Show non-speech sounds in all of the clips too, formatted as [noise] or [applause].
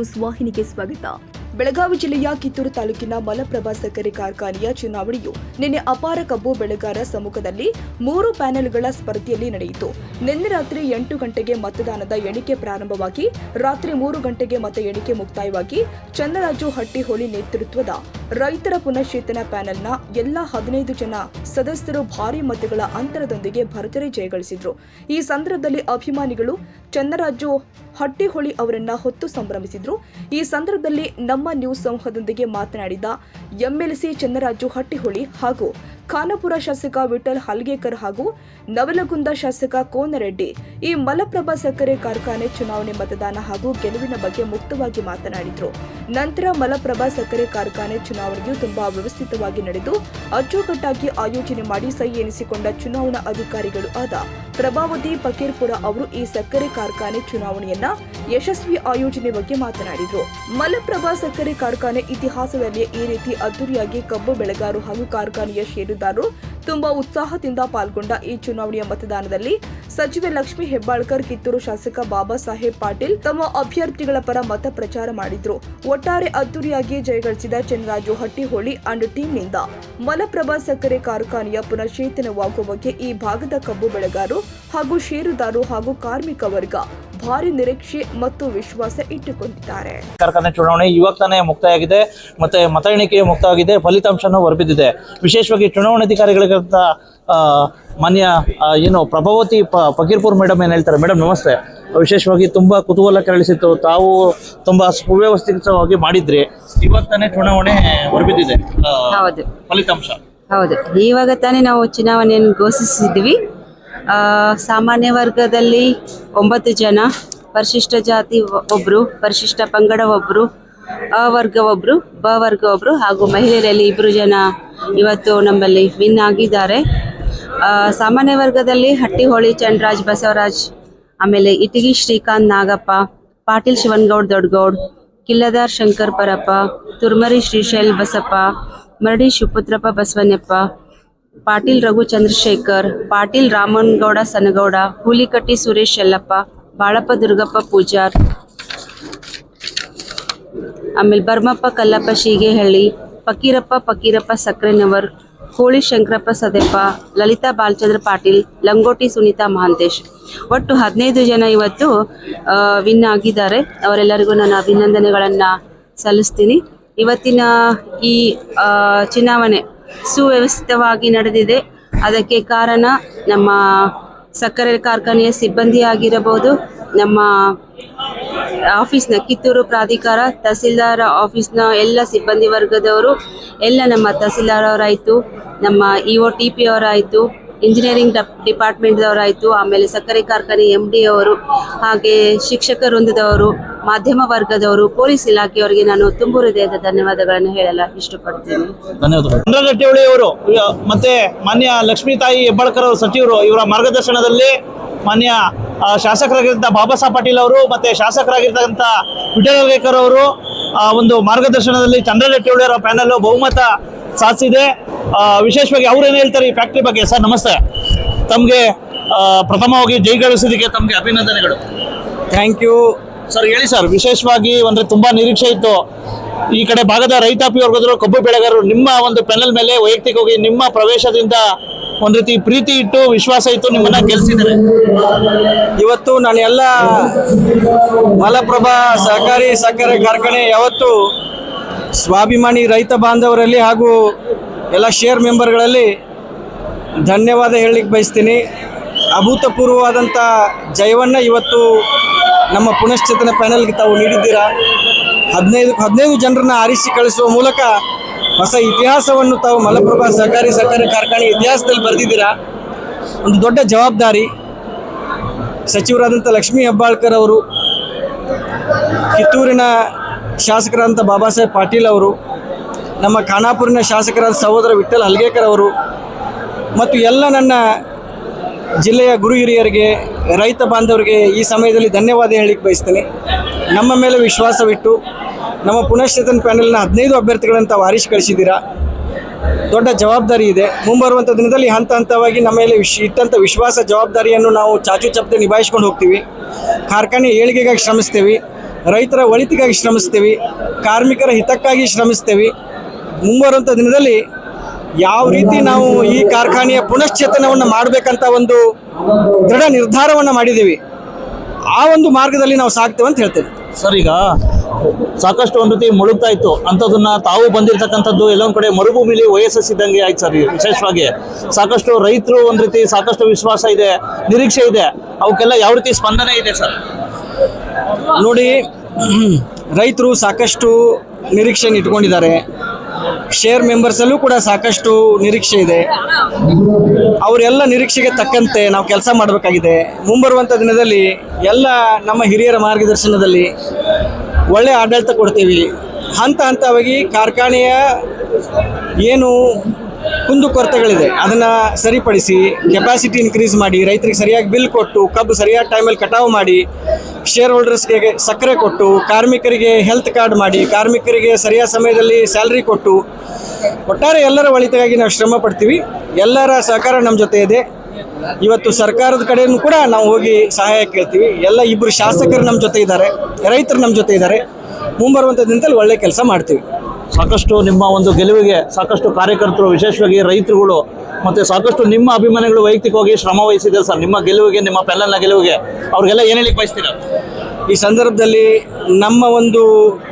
News ವಾಹಿನಿಗೆ ಸ್ವಾಗತ. ಬೆಳಗಾವಿ ಜಿಲ್ಲೆಯ ಕಿತ್ತೂರು ತಾಲೂಕಿನ ಮಲಪ್ರಭಾ ಸಕ್ಕರೆ ಕಾರ್ಖಾನೆಯ ಚುನಾವಣೆಯು ನಿನ್ನೆ ಅಪಾರ ಕಬ್ಬು ಬೆಳೆಗಾರ ಸಮ್ಮುಖದಲ್ಲಿ ಮೂರು ಪ್ಯಾನೆಲ್ಗಳ ಸ್ಪರ್ಧೆಯಲ್ಲಿ ನಡೆಯಿತು. ನಿನ್ನೆ ರಾತ್ರಿ ಎಂಟು ಗಂಟೆಗೆ ಮತದಾನದ ಎಣಿಕೆ ಪ್ರಾರಂಭವಾಗಿ, ರಾತ್ರಿ ಮೂರು ಗಂಟೆಗೆ ಮತ ಎಣಿಕೆ ಮುಕ್ತಾಯವಾಗಿ ಚನ್ನರಾಜು ಹಟ್ಟಿಹೊಳಿ ನೇತೃತ್ವದ ರೈತರ ಪುನಶ್ಚೇತನ ಪ್ಯಾನೆಲ್ನ ಎಲ್ಲಾ ಹದಿನೈದು ಜನ ಸದಸ್ಯರು ಭಾರಿ ಮತಗಳ ಅಂತರದೊಂದಿಗೆ ಭರ್ಜರಿ ಜಯಗಳಿಸಿದ್ರು. ಈ ಸಂದರ್ಭದಲ್ಲಿ ಅಭಿಮಾನಿಗಳು ಚನ್ನರಾಜು ಹಟ್ಟಿಹೊಳಿ ಅವರನ್ನ ಹೊತ್ತು ಸಂಭ್ರಮಿಸಿದ್ರು. ಈ ಸಂದರ್ಭದಲ್ಲಿ ನಮ್ಮ ನ್ಯೂಸ್ ಸಮೂಹದೊಂದಿಗೆ ಮಾತನಾಡಿದ ಎಂಎಲ್ಸಿ ಚನ್ನರಾಜು ಹಟ್ಟಿಹೊಳಿ ಹಾಗೂ ಖಾನಾಪುರ ಶಾಸಕ ವಿಠಲ್ ಹಲ್ಗೇಕರ್ ಹಾಗೂ ನವಲಗುಂದ ಶಾಸಕ ಕೋನರೆಡ್ಡಿ ಈ ಮಲಪ್ರಭಾ ಸಕ್ಕರೆ ಕಾರ್ಖಾನೆ ಚುನಾವಣೆ ಮತದಾನ ಹಾಗೂ ಗೆಲುವಿನ ಬಗ್ಗೆ ಮುಕ್ತವಾಗಿ ಮಾತನಾಡಿದರು. ನಂತರ ಮಲಪ್ರಭಾ ಸಕ್ಕರೆ ಕಾರ್ಖಾನೆ ಚುನಾವಣೆಯು ತುಂಬಾ ವ್ಯವಸ್ಥಿತವಾಗಿ ನಡೆದು, ಅಚ್ಚುಕಟ್ಟಾಗಿ ಆಯೋಜನೆ ಮಾಡಿ ಸಹಿ ಎನಿಸಿಕೊಂಡ ಚುನಾವಣಾ ಅಧಿಕಾರಿಗಳು ಆದ ಪ್ರಭಾವತಿ ಫಕೀರ್ಪುರ ಅವರು ಈ ಸಕ್ಕರೆ ಕಾರ್ಖಾನೆ ಚುನಾವಣೆಯನ್ನ ಯಶಸ್ವಿ ಆಯೋಜನೆ ಬಗ್ಗೆ ಮಾತನಾಡಿದರು. ಮಲಪ್ರಭಾ ಸಕ್ಕರೆ ಕಾರ್ಖಾನೆ ಇತಿಹಾಸದಲ್ಲಿ ಈ ರೀತಿ ಅದ್ದೂರಿಯಾಗಿ ಕಬ್ಬು, ಬೆಳೆಗಾರು ಹಾಗೂ ಕಾರ್ಖಾನೆಯ ಷೇರುದಾರರು ತುಂಬಾ ಉತ್ಸಾಹದಿಂದ ಪಾಲ್ಗೊಂಡ ಈ ಚುನಾವಣೆಯ ಮತದಾನದಲ್ಲಿ ಸಚಿವೆ ಲಕ್ಷ್ಮಿ ಹೆಬ್ಬಾಳ್ಕರ್, ಕಿತ್ತೂರು ಶಾಸಕ ಬಾಬಾ ಸಾಹೇಬ್ ಪಾಟೀಲ್ ತಮ್ಮ ಅಭ್ಯರ್ಥಿಗಳ ಪರ ಮತ ಪ್ರಚಾರ ಮಾಡಿದ್ರು. ಒಟ್ಟಾರೆ ಅದ್ದೂರಿಯಾಗಿ ಜಯಗಳಿಸಿದ ಚನ್ನರಾಜು ಹಟ್ಟಿಹೊಳಿ ಅಂಡ್ ಟೀಮ್ನಿಂದ. ಮಲಪ್ರಭಾ ಸಕ್ಕರೆ ಕಾರ್ಖಾನೆಯ ಪುನಶ್ಚೇತನವಾಗುವ ಬಗ್ಗೆ ಈ ಭಾಗದ ಕಬ್ಬು ಬೆಳೆಗಾರರು ಹಾಗೂ ಷೇರುದಾರರು ಹಾಗೂ ಕಾರ್ಮಿಕ ವರ್ಗ ಭಾರಿ ನಿರೀಕ್ಷೆ ಮತ್ತು ವಿಶ್ವಾಸ ಇಟ್ಟುಕೊಂಡಿದ್ದಾರೆ. ಕಾರ್ಖಾನೆ ಚುನಾವಣೆ ಇವಾಗ ತಾನೇ ಮುಕ್ತಾಯಾಗಿದೆ ಮತ್ತೆ ಮತ ಎಣಿಕೆ ಮುಕ್ತವಾಗಿದೆ ಫಲಿತಾಂಶನೂ ಹೊರಬಿದ್ದಿದೆ ವಿಶೇಷವಾಗಿ ಚುನಾವಣಾಧಿಕಾರಿಗಳಿಗಂತ ಮಾನ್ಯ ಏನು ಪ್ರಭಾವತಿ ಪ ಫಕೀರ್ಪುರ್ ಮೇಡಮ್ ಏನು ಹೇಳ್ತಾರೆ? ಮೇಡಮ್ ನಮಸ್ತೆ. ವಿಶೇಷವಾಗಿ ತುಂಬ ಕುತೂಹಲ ಕೆರಳಿಸಿತ್ತು. ತಾವು ತುಂಬ ಸುವ್ಯವಸ್ಥಿತವಾಗಿ ಮಾಡಿದ್ರಿ. ಇವಾಗ ತಾನೇ ಚುನಾವಣೆ ಹೊರಬಿದ್ದಿದೆ. ಫಲಿತಾಂಶ. ಹೌದು. ಇವಾಗ ತಾನೇ ನಾವು ಚುನಾವಣೆಯನ್ನು ಘೋಷಿಸಿದ್ವಿ ಸಾಮಾನ್ಯ ವರ್ಗದಲ್ಲಿ ಒಂಬತ್ತು ಜನ, ಪರಿಶಿಷ್ಟ ಜಾತಿ ಒಬ್ಬರು ಪರಿಶಿಷ್ಟ ಪಂಗಡ ಒಬ್ಬರು ಅ ವರ್ಗ ಒಬ್ಬರು ಬ ವರ್ಗ ಒಬ್ಬರು ಹಾಗೂ ಮಹಿಳೆಯರಲ್ಲಿ ಇಬ್ಬರು ಜನ ಇವತ್ತು ನಮ್ಮಲ್ಲಿ ವಿನ್ ಆಗಿದ್ದಾರೆ. ಸಾಮಾನ್ಯ ವರ್ಗದಲ್ಲಿ ಹಟ್ಟಿಹೊಳಿ ಚಂದ್ರಾಜ್ ಬಸವರಾಜ್, ಆಮೇಲೆ ಇಟಗಿ ಶ್ರೀಕಾಂತ್ ನಾಗಪ್ಪ, ಪಾಟೀಲ್ ಶಿವನ್ಗೌಡ್ ದೊಡ್ಡಗೌಡ್, ಕಿಲ್ಲದಾರ್ ಶಂಕರ್ ಪರಪ್ಪ, ತುರ್ಮರಿ ಶ್ರೀಶೈಲ್ ಬಸಪ್ಪ, ಮರಡಿ ಶಿವಪುತ್ರಪ್ಪ ಬಸವಣ್ಣಪ್ಪ ಪಾಟೀಲ್ ರಘು ಚಂದ್ರಶೇಖರ್, ಪಾಟೀಲ್ ರಾಮನ್ಗೌಡ ಸನಗೌಡ, ಹುಲಿಕಟ್ಟಿ ಸುರೇಶ್ ಯಲ್ಲಪ್ಪ, ಬಾಳಪ್ಪ ದುರ್ಗಪ್ಪ ಪೂಜಾರ್, ಆಮೇಲೆ ಬರ್ಮಪ್ಪ ಕಲ್ಲಪ್ಪ ಶೀಗೆಹಳ್ಳಿ, ಫಕೀರಪ್ಪ ಫಕೀರಪ್ಪ ಸಕ್ರೆನವರ್ ಹೋಳಿ ಶಂಕರಪ್ಪ ಸದೆಪ್ಪ, ಲಲಿತಾ ಬಾಲಚಂದ್ರ ಪಾಟೀಲ್, ಲಂಗೋಟಿ ಸುನೀತಾ ಮಹಾಂತೇಶ್. ಒಟ್ಟು ಹದಿನೈದು ಜನ ಇವತ್ತು ವಿನ್ ಆಗಿದ್ದಾರೆ. ಅವರೆಲ್ಲರಿಗೂ ನಾನು ಅಭಿನಂದನೆಗಳನ್ನು ಸಲ್ಲಿಸ್ತೀನಿ. ಇವತ್ತಿನ ಈ ಚುನಾವಣೆ ಸುವ್ಯವಸ್ಥಿತವಾಗಿ ನಡೆದಿದೆ. ಅದಕ್ಕೆ ಕಾರಣ ನಮ್ಮ ಸಕ್ಕರೆ ಕಾರ್ಖಾನೆಯ ಸಿಬ್ಬಂದಿ ಆಗಿರಬಹುದು ನಮ್ಮ ಆಫೀಸ್ನ ಕಿತ್ತೂರು ಪ್ರಾಧಿಕಾರ, ತಹಸೀಲ್ದಾರ್ ಆಫೀಸ್ನ ಎಲ್ಲ ಸಿಬ್ಬಂದಿ ವರ್ಗದವರು, ಎಲ್ಲ ನಮ್ಮ ತಹಸೀಲ್ದಾರ್ ಅವರಾಯಿತು, ನಮ್ಮ ಇ ಒ ಟಿ ಪಿ ಅವರಾಯಿತು, ಇಂಜಿನಿಯರಿಂಗ್ ಡಪ್ ಡಿಪಾರ್ಟ್ಮೆಂಟ್ದವರಾಯಿತು, ಆಮೇಲೆ ಸಕ್ಕರೆ ಕಾರ್ಖಾನೆ ಎಂ ಡಿ ಅವರು, ಹಾಗೆ ಶಿಕ್ಷಕ ವೃಂದದವರು ಮಾಧ್ಯಮ ವರ್ಗದವರು ಪೊಲೀಸ್ ಇಲಾಖೆಯವರಿಗೆ ನಾನು ತುಂಬು ಹೃದಯದ ಧನ್ಯವಾದಗಳನ್ನು ಹೇಳಲು ಇಷ್ಟಪಡ್ತೇನೆ. ಧನ್ಯವಾದಗಳು. ಚಂದ್ರಗಟ್ಟಿಹೊಳಿ ಅವರು ಮತ್ತೆ ಮಾನ್ಯ ಲಕ್ಷ್ಮೀ ತಾಯಿ ಹೆಬ್ಬಾಳ್ಕರ್ ಅವರು ಸಚಿವರು ಇವರ ಮಾರ್ಗದರ್ಶನದಲ್ಲಿ ಮಾನ್ಯ ಆ, ಶಾಸಕರಾಗಿದ್ದ ಬಾಬಾ ಸಾಹೇಬ್ ಪಾಟೀಲ್ ಅವರು ಮತ್ತೆ ಶಾಸಕರಾಗಿರ್ತಕ್ಕಂಥ ವಿಠಲ್ ಅವರು ಒಂದು ಮಾರ್ಗದರ್ಶನದಲ್ಲಿ ಚಂದ್ರಗಟ್ಟಿಹೊಳಿ ಅವರ ಪ್ಯಾನಲ್ ಬಹುಮತ ಸಾಧಿಸಿದೆ. ವಿಶೇಷವಾಗಿ ಅವ್ರು ಏನು ಹೇಳ್ತಾರೆ ಈ ಫ್ಯಾಕ್ಟ್ರಿ ಬಗ್ಗೆ? ಸರ್ ನಮಸ್ತೆ. ತಮಗೆ ಪ್ರಥಮವಾಗಿ ಜೈಗಳಿಸೋದಕ್ಕೆ ತಮಗೆ ಅಭಿನಂದನೆಗಳು. Thank you. ಸರ್, ಹೇಳಿ ಸರ್, ವಿಶೇಷವಾಗಿ ಅಂದ್ರೆ ತುಂಬಾ ನಿರೀಕ್ಷೆ ಇತ್ತು. ಈ ಕಡೆ ಭಾಗದ ರೈತಾಪಿ ವರ್ಗದ್ರು ಕಬ್ಬು ಬೆಳೆಗಾರರು ನಿಮ್ಮ ಒಂದು ಪೆನಲ್ ಮೇಲೆ ವೈಯಕ್ತಿಕವಾಗಿ ನಿಮ್ಮ ಪ್ರವೇಶದಿಂದ ಒಂದ್ ರೀತಿ ಪ್ರೀತಿ ಇಟ್ಟು ವಿಶ್ವಾಸ ಇತ್ತು ನಿಮ್ಮನ್ನ ಗೆಲ್ಸಿದ್ದಾರೆ. ಇವತ್ತು ನಾನು ಎಲ್ಲ ಮಲಪ್ರಭಾ ಸಹಕಾರಿ ಸಕ್ಕರೆ ಕಾರ್ಖಾನೆ ಯಾವತ್ತು ಸ್ವಾಭಿಮಾನಿ ರೈತ ಬಾಂಧವರಲ್ಲಿ ಹಾಗೂ ಎಲ್ಲ ಶೇರ್ ಮೆಂಬರ್ಗಳಲ್ಲಿ ಧನ್ಯವಾದ ಹೇಳಲಿಕ್ಕೆ ಬಯಸ್ತೀನಿ. ಅಭೂತಪೂರ್ವವಾದಂಥ ಜಯವನ್ನು ಇವತ್ತು ನಮ್ಮ ಪುನಶ್ಚೇತನ ಪ್ಯಾನಲ್ಗೆ ತಾವು ನೀಡಿದ್ದೀರಾ? ಹದಿನೈದು ಹದಿನೈದು ಜನರನ್ನ ಆರಿಸಿ ಕಳಿಸುವ ಮೂಲಕ ಹೊಸ ಇತಿಹಾಸವನ್ನು ತಾವು ಮಲಪ್ರಭಾ ಸಹಕಾರಿ ಸಹಕಾರಿ ಕಾರ್ಖಾನೆ ಇತಿಹಾಸದಲ್ಲಿ ಬರೆದಿದ್ದೀರಾ? ಒಂದು ದೊಡ್ಡ ಜವಾಬ್ದಾರಿ. ಸಚಿವರಾದಂಥ ಲಕ್ಷ್ಮೀ ಹೆಬ್ಬಾಳ್ಕರ್ ಅವರು, ಕಿತ್ತೂರಿನ ಶಾಸಕರಾದಂಥ ಬಾಬಾ ಸಾಹೇಬ್ ಪಾಟೀಲ್ ಅವರು, ನಮ್ಮ ಖಾನಾಪುರಿನ ಶಾಸಕರಾದ ಸಹೋದರ ವಿಠಲ್ ಹಲ್ಗೇಕರ್ ಅವರು, ಮತ್ತು ಎಲ್ಲ ನನ್ನ ಜಿಲ್ಲೆಯ ಗುರು ಹಿರಿಯರಿಗೆ ರೈತ ಬಾಂಧವರಿಗೆ ಈ ಸಮಯದಲ್ಲಿ ಧನ್ಯವಾದ ಹೇಳಿಕ್ಕೆ ಬಯಸ್ತೇನೆ. ನಮ್ಮ ಮೇಲೆ ವಿಶ್ವಾಸವಿಟ್ಟು, ನಮ್ಮ ಪುನಶ್ಚೇತನ ಪ್ಯಾನೆಲ್ನ ಹದಿನೈದು ಅಭ್ಯರ್ಥಿಗಳನ್ನು ತಾವು ಆರಿಸಿ ಕಳಿಸಿದ್ದೀರಾ? ದೊಡ್ಡ ಜವಾಬ್ದಾರಿ ಇದೆ. ಮುಂಬರುವಂಥ ದಿನದಲ್ಲಿ ಹಂತ ಹಂತವಾಗಿ ನಮ್ಮ ಮೇಲೆ ವಿಶ್ ಇಟ್ಟಂಥ ವಿಶ್ವಾಸ, ಜವಾಬ್ದಾರಿಯನ್ನು ನಾವು ಚಾಚು ಚಪ್ಪದೆ ನಿಭಾಯಿಸ್ಕೊಂಡು ಹೋಗ್ತೀವಿ. ಕಾರ್ಖಾನೆ ಏಳಿಗೆಗಾಗಿ ಶ್ರಮಿಸ್ತೇವೆ. ರೈತರ ಒಳಿತಿಗಾಗಿ ಶ್ರಮಿಸ್ತೇವೆ. ಕಾರ್ಮಿಕರ ಹಿತಕ್ಕಾಗಿ ಶ್ರಮಿಸ್ತೇವೆ. ಮುಂಬರುವಂಥ ದಿನದಲ್ಲಿ ಯಾವ ರೀತಿ ನಾವು ಈ ಕಾರ್ಖಾನೆಯ ಪುನಶ್ಚೇತನವನ್ನು ಮಾಡಬೇಕಂತ ಒಂದು ದೃಢ ನಿರ್ಧಾರವನ್ನು ಮಾಡಿದ್ದೀವಿ. ಆ ಒಂದು ಮಾರ್ಗದಲ್ಲಿ ನಾವು ಸಾಗ್ತೇವೆ ಅಂತ ಹೇಳ್ತೇವೆ ಸರ್ ಈಗ ಸಾಕಷ್ಟು ಒಂದು ರೀತಿ ಮುಳುಗ್ತಾ ಇತ್ತು. ಅಂಥದನ್ನ ತಾವು ಬಂದಿರತಕ್ಕಂಥದ್ದು ಎಲ್ಲೊಂದು ಕಡೆ ಮರುಭೂಮಿಲಿ ಇದ್ದಂಗೆ ಆಯ್ತು ಸರ್ ವಿಶೇಷವಾಗಿ. ಸಾಕಷ್ಟು ರೈತರು ಒಂದು ರೀತಿ ಸಾಕಷ್ಟು ವಿಶ್ವಾಸ ಇದೆ ನಿರೀಕ್ಷೆ ಇದೆ. ಅವಕ್ಕೆಲ್ಲ ಯಾವ ರೀತಿ ಸ್ಪಂದನೆ ಇದೆ ಸರ್? ನೋಡಿ ರೈತರು ಸಾಕಷ್ಟು ನಿರೀಕ್ಷೆಯನ್ನು ಇಟ್ಕೊಂಡಿದ್ದಾರೆ. ಶೇರ್ ಮೆಂಬರ್ಸಲ್ಲೂ ಕೂಡ ಸಾಕಷ್ಟು ನಿರೀಕ್ಷೆ ಇದೆ. ಅವರೆಲ್ಲ ನಿರೀಕ್ಷೆಗೆ ತಕ್ಕಂತೆ ನಾವು ಕೆಲಸ ಮಾಡಬೇಕಾಗಿದೆ. ಮುಂಬರುವಂಥ ದಿನದಲ್ಲಿ ಎಲ್ಲ ನಮ್ಮ ಹಿರಿಯರ ಮಾರ್ಗದರ್ಶನದಲ್ಲಿ ಒಳ್ಳೆಯ ಆಡಳಿತ ಕೊಡ್ತೀವಿ. ಹಂತ ಹಂತವಾಗಿ ಕಾರ್ಖಾನೆಯ ಏನು ಕುಂದುಕೊರತೆಗಳಿದೆ ಅದನ್ನು ಸರಿಪಡಿಸಿ ಕೆಪಾಸಿಟಿ ಇನ್ಕ್ರೀಸ್ ಮಾಡಿ, ರೈತರಿಗೆ ಸರಿಯಾಗಿ ಬಿಲ್ ಕೊಟ್ಟು, ಕಬ್ಬು ಸರಿಯಾದ ಟೈಮಲ್ಲಿ ಕಟಾವು ಮಾಡಿ ಶೇರ್ ಹೋಲ್ಡರ್ಸ್ಗೆ ಸಕ್ಕರೆ ಕೊಟ್ಟು, ಕಾರ್ಮಿಕರಿಗೆ ಹೆಲ್ತ್ ಕಾರ್ಡ್ ಮಾಡಿ, ಕಾರ್ಮಿಕರಿಗೆ ಸರಿಯಾದ ಸಮಯದಲ್ಲಿ ಸ್ಯಾಲ್ರಿ ಕೊಟ್ಟು, ಒಟ್ಟಾರೆ ಎಲ್ಲರ ಒಳಿತಿಗಾಗಿ ನಾವು ಶ್ರಮ ಪಡ್ತೀವಿ. ಎಲ್ಲರ ಸಹಕಾರ ನಮ್ಮ ಜೊತೆ ಇದೆ. ಇವತ್ತು ಸರ್ಕಾರದ ಕಡೆಯೂ ಕೂಡ ನಾವು ಹೋಗಿ ಸಹಾಯ ಕೇಳ್ತೀವಿ. ಎಲ್ಲ ಇಬ್ಬರು ಶಾಸಕರು ನಮ್ಮ ಜೊತೆ ಇದ್ದಾರೆ. ರೈತರು ನಮ್ಮ ಜೊತೆ ಇದ್ದಾರೆ. ಮುಂಬರುವಂಥ ದಿನದಲ್ಲಿ ಒಳ್ಳೆ ಕೆಲಸ ಮಾಡ್ತೀವಿ. ಸಾಕಷ್ಟು ನಿಮ್ಮ ಒಂದು ಗೆಲುವಿಗೆ ಸಾಕಷ್ಟು ಕಾರ್ಯಕರ್ತರು, ವಿಶೇಷವಾಗಿ ರೈತರುಗಳು ಮತ್ತೆ ಸಾಕಷ್ಟು ನಿಮ್ಮ ಅಭಿಮಾನಿಗಳು ವೈಯಕ್ತಿಕವಾಗಿ ಶ್ರಮ ವಹಿಸಿದ್ದಾರೆ ಸರ್. ನಿಮ್ಮ ಗೆಲುವಿಗೆ, ನಿಮ್ಮ ಪ್ಯಾನಲ್ನ ಗೆಲುವಿಗೆ ಅವ್ರಿಗೆಲ್ಲ ಏನ್ ಹೇಳಿಕ್ ಬಯಸ್ತೀರಾ? ಈ ಸಂದರ್ಭದಲ್ಲಿ ನಮ್ಮ ಒಂದು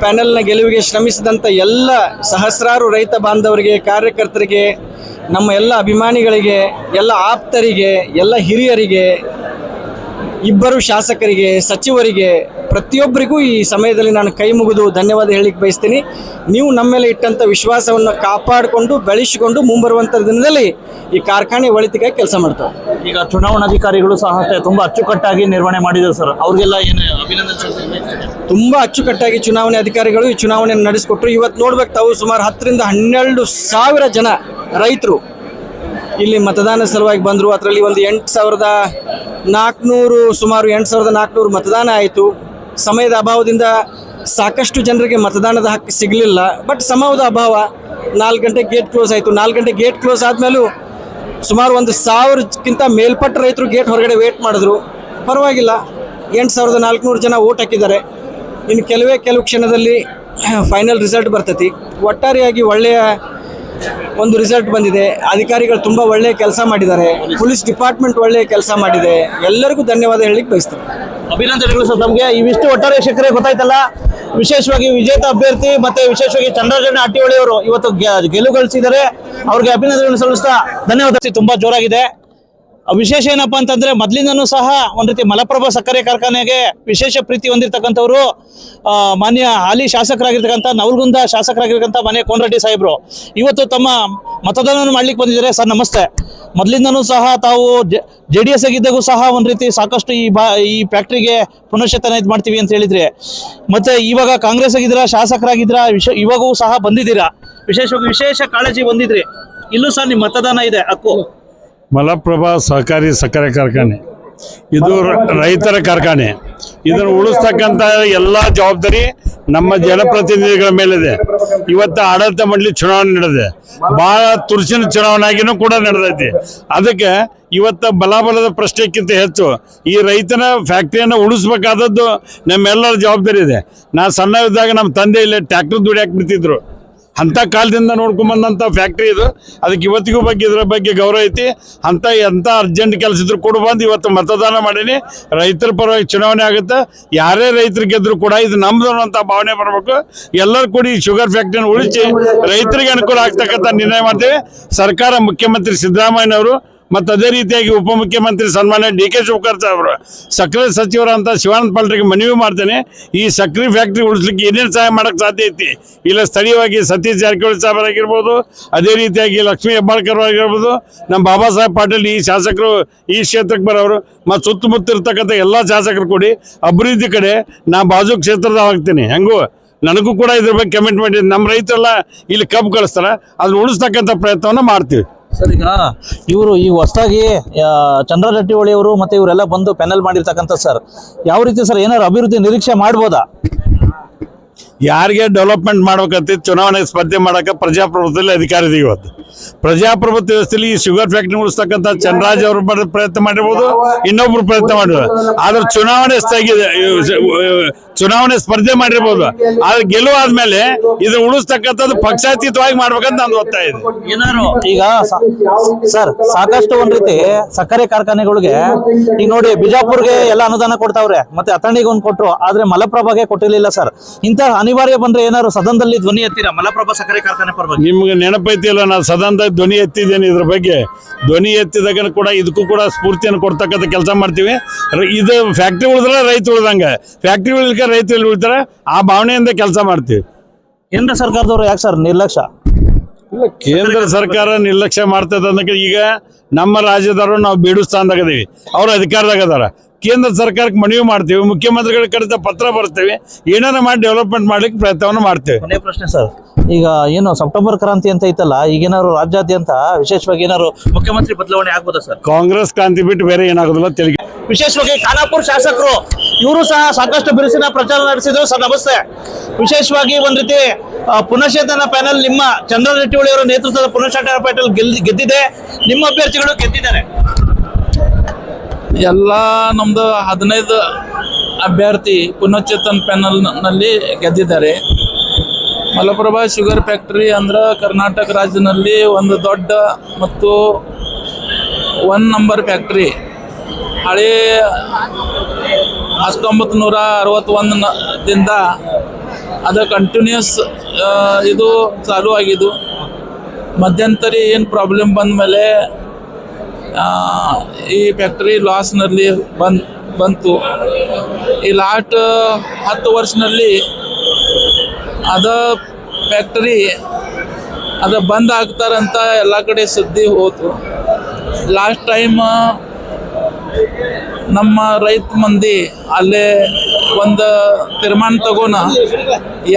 ಪ್ಯಾನೆಲ್ನ ಗೆಲುವಿಗೆ ಶ್ರಮಿಸಿದಂಥ ಎಲ್ಲ ಸಹಸ್ರಾರು ರೈತ ಬಾಂಧವರಿಗೆ, ಕಾರ್ಯಕರ್ತರಿಗೆ, ನಮ್ಮ ಎಲ್ಲ ಅಭಿಮಾನಿಗಳಿಗೆ, ಎಲ್ಲ ಆಪ್ತರಿಗೆ, ಎಲ್ಲ ಹಿರಿಯರಿಗೆ, ಇಬ್ಬರು ಶಾಸಕರಿಗೆ, ಸಚಿವರಿಗೆ ಪ್ರತಿಯೊಬ್ಬರಿಗೂ ಈ ಸಮಯದಲ್ಲಿ ನಾನು ಕೈ ಮುಗಿದು ಧನ್ಯವಾದ ಹೇಳಿಕ್ಕೆ ಬಯಸ್ತೀನಿ. ನೀವು ನಮ್ಮ ಮೇಲೆ ಇಟ್ಟಂಥ ವಿಶ್ವಾಸವನ್ನು ಕಾಪಾಡಿಕೊಂಡು ಬೆಳೆಸಿಕೊಂಡು ಮುಂಬರುವಂಥ ದಿನದಲ್ಲಿ ಈ ಕಾರ್ಖಾನೆ ಒಳಿತಿಗೆ ಕೆಲಸ ಮಾಡ್ತಾರೆ ಈಗ ಚುನಾವಣಾಧಿಕಾರಿಗಳು ಸಹ ತುಂಬ ಅಚ್ಚುಕಟ್ಟಾಗಿ ನಿರ್ವಹಣೆ ಮಾಡಿದ್ದಾರೆ ಸರ್. ಅವ್ರಿಗೆಲ್ಲ ಏನು ಅಭಿನಂದನೆ. ತುಂಬ ಅಚ್ಚುಕಟ್ಟಾಗಿ ಚುನಾವಣೆ ಅಧಿಕಾರಿಗಳು ಈ ಚುನಾವಣೆಯನ್ನು ನಡೆಸಿಕೊಟ್ರು. ಇವತ್ತು ನೋಡ್ಬೇಕು ತಾವು ಸುಮಾರು ಹತ್ತರಿಂದ ಹನ್ನೆರಡು ಸಾವಿರ ಜನ ರೈತರು ಇಲ್ಲಿ ಮತದಾನ ಸಲುವಾಗಿ ಬಂದರು. ಅದರಲ್ಲಿ ಒಂದು ಎಂಟು ಸಾವಿರದ ನಾಲ್ಕುನೂರು ಸುಮಾರು ಎಂಟು ಸಾವಿರದ ನಾಲ್ಕುನೂರು ಮತದಾನ ಆಯಿತು. ಸಮಯದ ಅಭಾವದಿಂದ ಸಾಕಷ್ಟು ಜನರಿಗೆ ಮತದಾನದ ಹಕ್ಕು ಸಿಗಲಿಲ್ಲ. ಬಟ್ ಸಮಯದ ಅಭಾವ ನಾಲ್ಕು ಗಂಟೆ ಗೇಟ್ ಕ್ಲೋಸ್ ಆಯಿತು. ನಾಲ್ಕು ಗಂಟೆ ಗೇಟ್ ಕ್ಲೋಸ್ ಆದಮೇಲೂ ಸುಮಾರು ಒಂದು ಸಾವಿರಕ್ಕಿಂತ ಮೇಲ್ಪಟ್ಟ ರೈತರು ಗೇಟ್ ಹೊರಗಡೆ ವೇಟ್ ಮಾಡಿದ್ರು. ಪರವಾಗಿಲ್ಲ. ಎಂಟು ಸಾವಿರದ ನಾಲ್ಕುನೂರು ಜನ ಓಟ್ ಹಾಕಿದ್ದಾರೆ. ಇನ್ನು ಕೆಲವೇ ಕೆಲವು ಕ್ಷಣದಲ್ಲಿ [clears throat] ಫೈನಲ್ ರಿಸಲ್ಟ್ ಬರ್ತೈತಿ. ಒಟ್ಟಾರೆಯಾಗಿ ಒಳ್ಳೆಯ ಒಂದು ರಿಸಲ್ಟ್ ಬಂದಿದೆ. ಅಧಿಕಾರಿಗಳು ತುಂಬ ಒಳ್ಳೆಯ ಕೆಲಸ ಮಾಡಿದ್ದಾರೆ. ಪೊಲೀಸ್ ಡಿಪಾರ್ಟ್ಮೆಂಟ್ ಒಳ್ಳೆಯ ಕೆಲಸ ಮಾಡಿದೆ. ಎಲ್ಲರಿಗೂ ಧನ್ಯವಾದ ಹೇಳಿಕ್ಕೆ ಬಯಸ್ತೇನೆ. ಅಭಿನಂದನೆಗಳು ಸರ್ ನಮಗೆ. ಇವಿಷ್ಟು ಒಟ್ಟಾರೆ ಶಿಕ್ಷಕರೇ ಗೊತ್ತಾಯ್ತಲ್ಲ, ವಿಶೇಷವಾಗಿ ವಿಜೇತ ಅಭ್ಯರ್ಥಿ ಮತ್ತೆ ವಿಶೇಷವಾಗಿ ಚಂದ್ರಜನ ಹಟ್ಟಿಹೊಳಿ ಅವರು ಇವತ್ತು ಗೆಲುವು ಗಳಿಸಿದ್ದಾರೆ. ಅವ್ರಿಗೆ ಅಭಿನಂದನೆಗಳನ್ನು ಸಲ್ಲಿಸ್ತಾ ಧನ್ಯವಾದ. ತುಂಬಾ ಜೋರಾಗಿದೆ. ವಿಶೇಷ ಏನಪ್ಪ ಅಂತಂದ್ರೆ ಮೊದ್ಲಿಂದನೂ ಸಹ ಒಂದ್ ರೀತಿ ಮಲಪ್ರಭಾ ಸಕ್ಕರೆ ಕಾರ್ಖಾನೆಗೆ ವಿಶೇಷ ಪ್ರೀತಿ ಹೊಂದಿರತಕ್ಕಂಥವ್ರು ಮಾನ್ಯ ಹಾಲಿ ಶಾಸಕರಾಗಿರ್ತಕ್ಕಂಥ ನವಲ್ಗುಂದ ಶಾಸಕರಾಗಿರ್ತಕ್ಕಂಥ ಮನೆ ಕೋನರೆಡ್ಡಿ ಸಾಹೇಬ್ರು. ಇವತ್ತು ತಮ್ಮ ಮತದಾನವನ್ನು ಮಾಡ್ಲಿಕ್ಕೆ ಬಂದಿದ್ದಾರೆ. ಸರ್, ನಮಸ್ತೆ. ಮೊದ್ಲಿಂದನೂ ಸಹ ತಾವು ಜೆ ಡಿ ಎಸ್ ಆಗಿದ್ದಾಗೂ ಸಹ ಒಂದು ರೀತಿ ಸಾಕಷ್ಟು ಈ ಬಾ, ಈ ಫ್ಯಾಕ್ಟ್ರಿಗೆ ಪುನಶ್ಚೇತನ ಇದು ಮಾಡ್ತೀವಿ ಅಂತ ಹೇಳಿದ್ರಿ. ಮತ್ತೆ ಇವಾಗ ಕಾಂಗ್ರೆಸ್ ಆಗಿದ್ದೀರಾ, ಶಾಸಕರಾಗಿದ್ದೀರಾ, ವಿಶ, ಇವಾಗೂ ಸಹ ಬಂದಿದ್ದೀರಾ? ವಿಶೇಷವಾಗಿ ವಿಶೇಷ ಕಾಳಜಿ ಬಂದಿದ್ರಿ. ಇಲ್ಲೂ ಸಹ ನಿಮ್ಮ ಮತದಾನ ಇದೆ. ಹಕ್ಕು ಮಲಪ್ರಭಾ ಸಹಕಾರಿ ಸಕ್ಕರೆ ಕಾರ್ಖಾನೆ. ಇದು ರೈತರ ಕಾರ್ಖಾನೆ. ಇದನ್ನು ಉಳಿಸ್ತಕ್ಕಂಥ ಎಲ್ಲ ಜವಾಬ್ದಾರಿ ನಮ್ಮ ಜನಪ್ರತಿನಿಧಿಗಳ ಮೇಲಿದೆ. ಇವತ್ತು ಆಡಳಿತ ಮಂಡಳಿ ಚುನಾವಣೆ ನಡೆದಿದೆ. ಬಹಳ ತುರ್ಸಿನ ಚುನಾವಣೆಯಾಗಿನೂ ಕೂಡ ನಡೆದೈತಿ. ಅದಕ್ಕೆ ಇವತ್ತು ಬಲಾಬಲದ ಪ್ರಶ್ನೆಕ್ಕಿಂತ ಹೆಚ್ಚು ಈ ರೈತನ ಫ್ಯಾಕ್ಟ್ರಿಯನ್ನು ಉಳಿಸ್ಬೇಕಾದದ್ದು ನಮ್ಮೆಲ್ಲರ ಜವಾಬ್ದಾರಿ ಇದೆ. ನಾ ಸಣ್ಣ ಇದ್ದಾಗ ನಮ್ಮ ತಂದೆ ಇಲ್ಲಿ ಟ್ಯಾಕ್ಟ್ರ್ ದುಡಿಯಾಕೆ ಬಿಡ್ತಿದ್ರು. ಅಂಥ ಕಾಲದಿಂದ ನೋಡ್ಕೊಂಬಂದಂಥ ಫ್ಯಾಕ್ಟ್ರಿ ಇದು. ಅದಕ್ಕೆ ಇವತ್ತಿಗೂ ಬಗ್ಗೆ ಇದ್ರ ಬಗ್ಗೆ ಗೌರವ ಐತಿ. ಅಂಥ ಎಂಥ ಅರ್ಜೆಂಟ್ ಕೆಲಸ ಇದ್ರು ಕೂಡ ಬಂದು ಇವತ್ತು ಮತದಾನ ಮಾಡೀನಿ. ರೈತರ ಪರವಾಗಿ ಚುನಾವಣೆ ಆಗುತ್ತೆ. ಯಾರೇ ರೈತರು ಗೆದ್ರು ಕೂಡ ಇದು ನಮ್ದು ಅನ್ನೋಂಥ ಭಾವನೆ ಬರಬೇಕು. ಎಲ್ಲರೂ ಕೂಡ ಈ ಶುಗರ್ ಫ್ಯಾಕ್ಟ್ರಿನ ಉಳಿಸಿ ರೈತರಿಗೆ ಅನುಕೂಲ ಆಗ್ತಕ್ಕಂಥ ನಿರ್ಣಯ ಮಾಡ್ತೇವೆ. ಸರ್ಕಾರ ಮುಖ್ಯಮಂತ್ರಿ ಸಿದ್ದರಾಮಯ್ಯನವರು ಮತ್ತು ಅದೇ ರೀತಿಯಾಗಿ ಉಪಮುಖ್ಯಮಂತ್ರಿ ಸನ್ಮಾನ್ಯ ಡಿ ಕೆ ಶಿವಕರ್ ಅವರು. ಸಕ್ಕರೆ ಸಚಿವರಂತ ಶಿವಾನಂದ ಪಾಲ್ರಿಗೆ ಮನವಿ ಮಾಡ್ತೇನೆ. ಈ ಸಕ್ಕರೆ ಫ್ಯಾಕ್ಟ್ರಿ ಉಳಿಸ್ಲಿಕ್ಕೆ ಏನೇನು ಸಹಾಯ ಮಾಡೋಕ್ಕೆ ಸಾಧ್ಯ ಐತಿ? ಇಲ್ಲ ಸ್ಥಳೀಯವಾಗಿ ಸತೀಶ್ ಜಾರಕಿಹೊಳಿ ಸಾಹೇಬರಾಗಿರ್ಬೋದು ಅದೇ ರೀತಿಯಾಗಿ ಲಕ್ಷ್ಮೀ ಹೆಬ್ಬಾಳ್ಕರ್ ಆಗಿರ್ಬೋದು ನಮ್ಮ ಬಾಬಾ ಸಾಹೇಬ್ ಪಾಟೀಲ್ ಈ ಶಾಸಕರು ಈ ಕ್ಷೇತ್ರಕ್ಕೆ ಬರೋರು, ಮತ್ತು ಸುತ್ತಮುತ್ತ ಇರ್ತಕ್ಕಂಥ ಎಲ್ಲ ಶಾಸಕರು ಕೂಡಿ ಅಭಿವೃದ್ಧಿ ಕಡೆ ನಾ ಬಾಜು ಕ್ಷೇತ್ರದ ಆಗ್ತೀನಿ. ಹೆಂಗೂ? ನನಗೂ ಕೂಡ ಇದ್ರ ಬಗ್ಗೆ ಕಮಿಟ್ಮೆಂಟ್ ಮಾಡಿ ನಮ್ಮ ರೈತರೆಲ್ಲ ಇಲ್ಲಿ ಕಬ್ಬು ಕಳಿಸ್ತಾರೆ, ಅದನ್ನ ಉಳಿಸ್ತಕ್ಕಂಥ ಪ್ರಯತ್ನವನ್ನು ಮಾಡ್ತೀವಿ. ಸರ್, ಈಗ ಇವರು ಈ ಹೊಸದಾಗಿ ಚಂದ್ರ ಜಟ್ಟಿಹೊಳಿ ಅವರು ಮತ್ತೆ ಇವರೆಲ್ಲ ಬಂದು ಪೆನಲ್ ಮಾಡಿರ್ತಕ್ಕಂಥ ಸರ್, ಯಾವ ರೀತಿ ಸರ್ ಏನಾದ್ರು ಅಭಿವೃದ್ಧಿ ನಿರೀಕ್ಷೆ ಮಾಡ್ಬೋದಾ? ಯಾರಿಗೆ ಡೆವಲಪ್ಮೆಂಟ್ ಮಾಡ್ಬೇಕಂತ ಚುನಾವಣೆ ಸ್ಪರ್ಧೆ ಮಾಡಕ್ಕೆ ಪ್ರಜಾಪ್ರಭುತ್ವದಲ್ಲಿ ಅಧಿಕಾರ ಇವತ್ತು. ಪ್ರಜಾಪ್ರಭುತ್ವ ವ್ಯವಸ್ಥೆಯಲ್ಲಿ ಈ ಶುಗರ್ ಫ್ಯಾಕ್ಟ್ರಿ ಉಳಿಸ್ತಕ್ಕಂಥ ಚನ್ರಾಜ್ ಅವರು ಪ್ರಯತ್ನ ಮಾಡಿರ್ಬೋದು ಇನ್ನೊಬ್ರು ಪ್ರಯತ್ನ ಮಾಡಿರ್ಬೋದು. ಆದ್ರೆ ಚುನಾವಣೆ ಸ್ಥಗಿದೆ ಚುನಾವಣೆ ಸ್ಪರ್ಧೆ ಮಾಡಿರ್ಬೋದು. ಆದ್ರೆ ಗೆಲುವಾದ್ಮೇಲೆ ಇದು ಉಳಿಸ್ತಕ್ಕಂಥದ್ದು ಪಕ್ಷಾತೀತವಾಗಿ ಮಾಡ್ಬೇಕಂತ ನಾನು ಒತ್ತಾಯ ಇದೆ ಏನಾರು ಈಗ ಸರ್ ಸಾಕಷ್ಟು ಒಂದ್ ರೀತಿ ಸಕ್ಕರೆ ಕಾರ್ಖಾನೆಗಳಿಗೆ ಈಗ ನೋಡಿ ಬಿಜಾಪುರ್ಗೆ ಎಲ್ಲ ಅನುದಾನ ಕೊಡ್ತಾವ್ರೆ ಮತ್ತೆ ಅಥಣಿಗೆ ಒಂದ್ ಕೊಟ್ರು ಆದ್ರೆ ಮಲಪ್ರಭಾಗೆ ಕೊಟ್ಟಿರ್ಲಿಲ್ಲ ಸರ್. ಇಂತ ಅನಿವಾರ್ಯ ಬಂದ್ರೆ ಏನಾರು ಸದನದಲ್ಲಿ ಧ್ವನಿ ಎತ್ತೀರಾ ಮಲಪ್ರಭಾ ಸಕ್ಕರೆ ಕಾರ್ಖಾನೆ ಪರವಾಗಿ? ನಿಮ್ಗೆ ನೆನಪೈತಿಲ್ಲ ನಾನು ಸದನದ ಧ್ವನಿ ಎತ್ತಿದ್ದೇನೆ ಇದ್ರ ಬಗ್ಗೆ. ಧ್ವನಿ ಎತ್ತಿದಾಗ ಕೂಡ ಇದಕ್ಕೂ ಕೂಡ ಸ್ಫೂರ್ತಿಯನ್ನು ಕೊಡ್ತಕ್ಕಂಥ ಕೆಲಸ ಮಾಡ್ತೀವಿ. ಇದು ಫ್ಯಾಕ್ಟ್ರಿ ಉಳಿದ್ರೆ ರೈತ ಉಳ್ದಂಗೆ. ಫ್ಯಾಕ್ಟ್ರಿ ಉಳಿಲಿಕ್ಕೆ ರೈತ ಇಲ್ಲಿ ಉಳಿತಾರೆ? ಆ ಭಾವನೆಯಿಂದ ಕೆಲಸ ಮಾಡ್ತೀವಿ. ಕೇಂದ್ರ ಸರ್ಕಾರದವರು ಯಾಕೆ ಸರ್ ನಿರ್ಲಕ್ಷ್ಯ? ಕೇಂದ್ರ ಸರ್ಕಾರ ನಿರ್ಲಕ್ಷ್ಯ ಮಾಡ್ತದೆ ಈಗ ನಮ್ಮ ರಾಜ್ಯದವರು ನಾವು ಬೀಡು ಸ್ಥಾನದಾಗ ಇದೀವಿ. ಅವ್ರು ಅಧಿಕಾರದಾಗ ಅದಾರ ಕೇಂದ್ರ ಸರ್ಕಾರಕ್ಕೆ ಮನವಿ ಮಾಡ್ತೀವಿ. ಮುಖ್ಯಮಂತ್ರಿಗಳ ಕಡೆ ಪತ್ರ ಬರ್ತೀವಿ ಏನಾರ ಮಾಡಿ ಡೆವಲಪ್ಮೆಂಟ್ ಮಾಡ್ಲಿಕ್ಕೆ ಪ್ರಯತ್ನವನ್ನು ಮಾಡ್ತೇವೆ. ಪ್ರಶ್ನೆ ಸರ್. ಈಗ ಏನು ಸೆಪ್ಟೆಂಬರ್ ಕ್ರಾಂತಿ ಅಂತ ಐತಲ್ಲ ಈಗೇನಾದ್ರು ರಾಜ್ಯಾದ್ಯಂತ ವಿಶೇಷವಾಗಿ ಏನಾದ್ರು ಮುಖ್ಯಮಂತ್ರಿ ಬದಲಾವಣೆ ಆಗ್ಬೋದಾ ಸರ್? ಕಾಂಗ್ರೆಸ್ ಕ್ರಾಂತಿ ಬಿಟ್ಟು ಬೇರೆ ಏನಾಗೋದಿಲ್ಲ ತೆಲುಗು ವಿಶೇಷವಾಗಿ ಖಾನಾಪುರ ಶಾಸಕರು ಇವರು ಸಹ ಸಾಕಷ್ಟು ಬಿರುಸಿನ ಪ್ರಚಾರ ನಡೆಸಿದ್ರು ಸರ್ ನಮಸ್ತೆ. ವಿಶೇಷವಾಗಿ ಒಂದ್ ರೀತಿ ಪುನಶ್ಚೇತನ ಪ್ಯಾನಲ್ ನಿಮ್ಮ ಚಂದ್ರ ಅವರ ನೇತೃತ್ವದ ಪುನಶ್ಚೇತನ ಪ್ಯಾನಲ್ ಗೆದ್ದಿದೆ. ನಿಮ್ಮ ಅಭ್ಯರ್ಥಿಗಳು ಗೆದ್ದಿದ್ದಾರೆ. ಎಲ್ಲ ನಮ್ದು ಹದಿನೈದು ಅಭ್ಯರ್ಥಿ ಪುನರ್ಚೇತನ ಪ್ಯಾನಲ್ನಲ್ಲಿ ಗೆದ್ದಿದ್ದಾರೆ. ಮಲಪ್ರಭಾ ಶುಗರ್ ಫ್ಯಾಕ್ಟರಿ ಅಂದ್ರೆ ಕರ್ನಾಟಕ ರಾಜ್ಯದಲ್ಲಿ ಒಂದು ದೊಡ್ಡ ಮತ್ತು ಒನ್ ನಂಬರ್ ಫ್ಯಾಕ್ಟ್ರಿ. ಹಳೆ ಹತ್ತೊಂಬತ್ತು ನೂರ ಅರವತ್ತೊಂದದಿಂದ ಅದು ಕಂಟಿನ್ಯೂಸ್ ಇದು ಚಾಲೂ ಆಗಿದ್ದು. ಮಧ್ಯಂತರಿ ಏನು ಪ್ರಾಬ್ಲಮ್ ಬಂದ ಮೇಲೆ ಈ ಫ್ಯಾಕ್ಟ್ರಿ ಲಾಸ್ನಲ್ಲಿ ಬಂದು, ಬಂತು. ಈ ಲಾಸ್ಟ್ ಹತ್ತು ವರ್ಷದಲ್ಲಿ ಅದ ಫ್ಯಾಕ್ಟರಿ ಅದು ಬಂದ್ ಆಗ್ತಾರಂತ ಎಲ್ಲ ಕಡೆ ಸುದ್ದಿ ಹೋತು. ಲಾಸ್ಟ್ ಟೈಮ್ ನಮ್ಮ ರೈತ ಮಂದಿ ಅಲ್ಲೇ ಒಂದು ತೀರ್ಮಾನ ತಗೋಣ.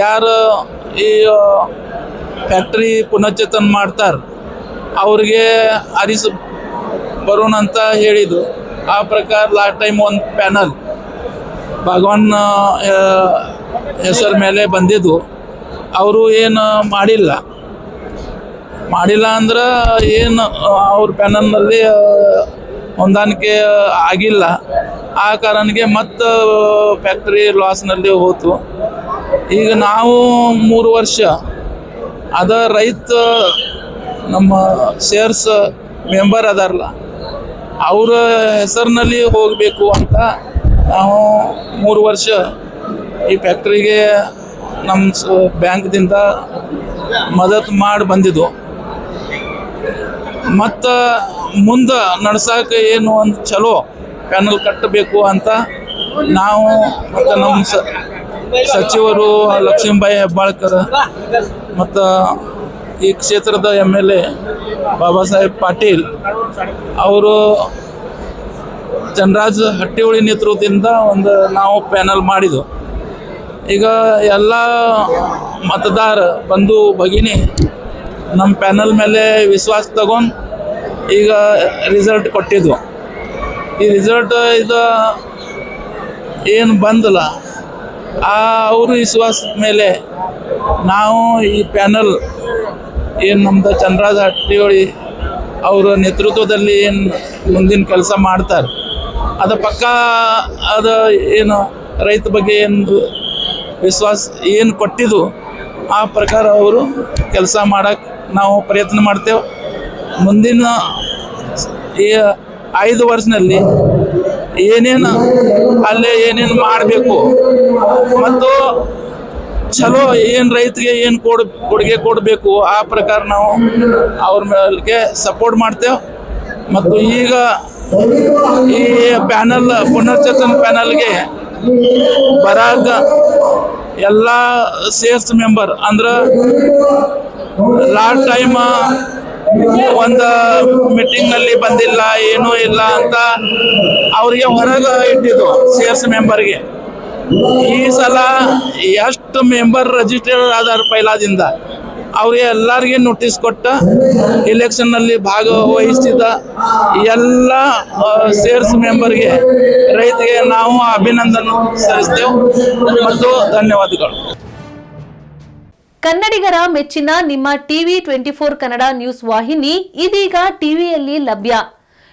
ಯಾರು ಈ ಫ್ಯಾಕ್ಟ್ರಿ ಪುನಶ್ಚೇತನ ಮಾಡ್ತಾರೆ, ಅವ್ರಿಗೆ ಅರಿಸ ಬರೋಣ ಅಂತ ಹೇಳಿದ್ದು. ಆ ಪ್ರಕಾರ ಲಾಸ್ಟ್ ಟೈಮ್ ಒಂದು ಪ್ಯಾನಲ್ ಭಗವಾನ್ ಹೆಸರು ಮೇಲೆ ಬಂದಿದ್ದು. ಅವರು ಏನು ಮಾಡಿಲ್ಲ. ಮಾಡಿಲ್ಲ ಅಂದ್ರೆ ಏನು, ಅವ್ರ ಪ್ಯಾನಲ್ನಲ್ಲಿ ಹೊಂದಾಣಿಕೆ ಆಗಿಲ್ಲ. ಆ ಕಾರಣಕ್ಕೆ ಮತ್ತು ಫ್ಯಾಕ್ಟ್ರಿ ಲಾಸ್ನಲ್ಲಿ ಹೋತು. ಈಗ ನಾವು ಮೂರು ವರ್ಷ, ಅದ ರೈತ, ನಮ್ಮ ಶೇರ್ಸ್ ಮೆಂಬರ್ ಅದಾರಲ್ಲ, ಅವರ ಹೆಸರಿನಲ್ಲಿ ಹೋಗಬೇಕು ಅಂತ ನಾವು ಮೂರು ವರ್ಷ ಈ ಫ್ಯಾಕ್ಟ್ರಿಗೆ ನಮ್ಮ ಬ್ಯಾಂಕ್ದಿಂದ ಮದತ್ ಮಾಡಿ ಬಂದಿದ್ದು. ಮತ್ತು ಮುಂದೆ ನಡ್ಸೋಕೆ ಏನು ಒಂದು ಚಲೋ ಪ್ಯಾನಲ್ ಕಟ್ಟಬೇಕು ಅಂತ ನಾವು ಮತ್ತು ನಮ್ಮ ಸ ಸಚಿವರು ಲಕ್ಷ್ಮೀಬಾಯಿ ಹೆಬ್ಬಾಳ್ಕರ್ ಮತ್ತು ಈ ಕ್ಷೇತ್ರದ M L A Baba Saheb Patil ಅವರು ಜನರಾಜ್ ಹಟ್ಟಿಹೊಳಿ ನೇತೃತ್ವದಿಂದ ಒಂದು ನಾವು ಪ್ಯಾನಲ್ ಮಾಡಿದ್ದು. ಈಗ ಎಲ್ಲ ಮತದಾರ ಬಂಧು ಭಗಿನಿ ನಮ್ಮ ಪ್ಯಾನಲ್ ಮೇಲೆ ವಿಶ್ವಾಸ ತಗೊಂಡು ಈಗ ರಿಸಲ್ಟ್ ಕೊಟ್ಟಿದ್ವು. ಈ ರಿಸಲ್ಟ್ ಇದು ಏನು ಬಂದಲ್ಲ. ಆ ಅವ್ರ ವಿಶ್ವಾಸ ಮೇಲೆ ನಾವು ಈ ಪ್ಯಾನಲ್ ಏನು ನಮ್ದು ಚಂದ್ರಾಜ ಹಟ್ಟಿಹೊಳಿ ಅವರ ನೇತೃತ್ವದಲ್ಲಿ ಏನು ಮುಂದಿನ ಕೆಲಸ ಮಾಡ್ತಾರೆ. ಅದು ಪಕ್ಕ ಅದು ಏನು ರೈತ ಬಗ್ಗೆ ಏನು ವಿಶ್ವಾಸ ಏನು ಕೊಟ್ಟಿದ್ದು ಆ ಪ್ರಕಾರ ಅವರು ಕೆಲಸ ಮಾಡೋಕ್ಕೆ ನಾವು ಪ್ರಯತ್ನ ಮಾಡ್ತೇವೆ. ಮುಂದಿನ ಈ ಐದು ವರ್ಷದಲ್ಲಿ ಏನೇನು, ಅಲ್ಲೇ ಏನೇನು ಮಾಡಬೇಕು ಮತ್ತು ಚಲೋ ಏನು ರೈತರಿಗೆ ಏನು ಕೊಡ್, ಕೊಡುಗೆ ಕೊಡಬೇಕು, ಆ ಪ್ರಕಾರ ನಾವು ಅವ್ರ ಮೇಲ್ಗೆ ಸಪೋರ್ಟ್ ಮಾಡ್ತೇವೆ. ಮತ್ತು ಈಗ ಈ ಪ್ಯಾನಲ್ ಪುನರ್ಚೇತನ ಪ್ಯಾನಲ್ಗೆ ಬರಾಗ ಎಲ್ಲ ಸೇರ್ಸ್ ಮೆಂಬರ್ ಅಂದ್ರೆ ಲಾಸ್ಟ್ ಟೈಮ್ ಒಂದು ಮೀಟಿಂಗಲ್ಲಿ ಬಂದಿಲ್ಲ, ಏನೂ ಇಲ್ಲ ಅಂತ ಅವರಿಗೆ ಹೊರಗೆ ಇಟ್ಟಿದ್ದು ಸೇರ್ಸ್ ಮೆಂಬರ್ಗೆ ಈ ಸಲ ಎಷ್ಟು ಮೆಂಬರ್ ರಿಜಿಸ್ಟರ್ ಆದಾರ ಪೈಲಾದಿಂದ? ಅವ್ರಿಗೆ ಎಲ್ಲರಿಗೆ ನೋಟಿಸ್ ಕೊಟ್ಟ ಎಲೆಕ್ಷನ್ನಲ್ಲಿ ಭಾಗವಹಿಸಿದ ಎಲ್ಲ ಸೇರ್ಸ್ ಮೆಂಬರ್ಗೆ ರೈತರಿಗೆ ನಾವು ಅಭಿನಂದನೆ ಸಲ್ಲಿಸ್ತೇವೆ ಮತ್ತು ಧನ್ಯವಾದಗಳು. ಕನ್ನಡಿಗರ ಮೆಚ್ಚಿನ ನಿಮ್ಮ TV twenty four Kannada news ವಾಹಿನಿ ಇದೀಗ ಟಿವಿಯಲ್ಲಿ ಲಭ್ಯ.